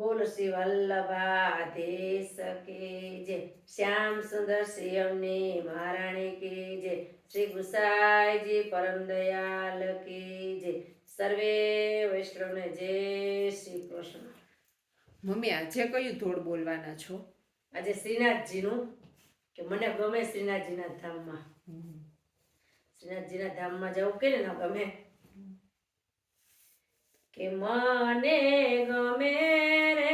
બોલ શ્રી દેશ કે જે. શ્યામ સુંદર શ્રી અમને મહારાણી કે જે. શ્રી ગુસાઈજી પરમ દયાલ કે જે. સર્વે વૈષ્ણવને જય શ્રી કૃષ્ણ. મમ્મી આજે કયું ધોળ બોલવાના છો? આજે શ્રીનાથજીનું કે મને ગમે શ્રીનાથજીના ધામમાં. શ્રીનાથજીના ધામમાં જવું કે ને ગમે? કે મને ગમે રે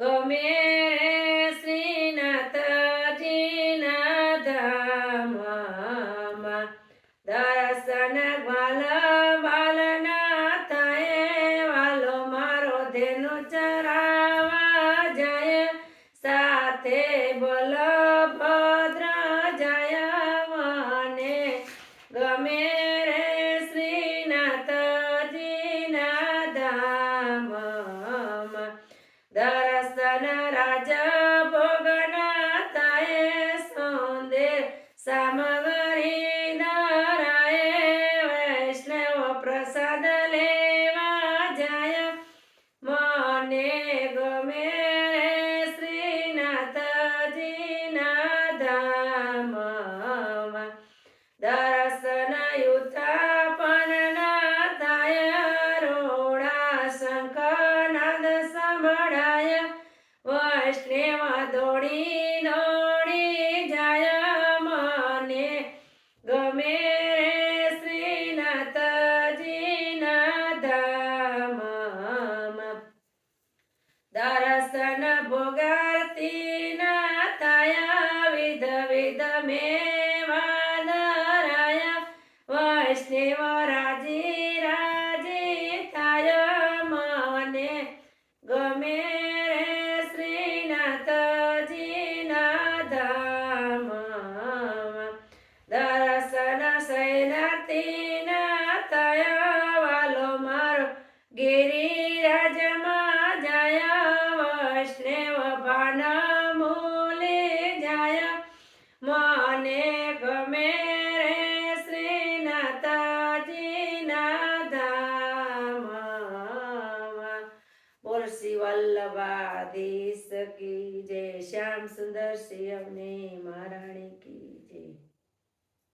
ગમે રાજ ભોગના થાય સુંદર સામગ્રી ધરાય વૈષ્ણવ પ્રસાદ લેવા જાય. મને ગમે ભોગાતી ના થયા વિધ વિધ મેવા ધરાયા વૈષ્ણવ રાજી રાજી થાય મને ગમે રે શ્રીનાથજીના ધામમાં દર્શન શૈનાથીના થયા વાલો મારો ગિરિરાજમાં વલ્લભાધીશ કી જય શ્યામ સુંદર અમને મહારાણી કી જય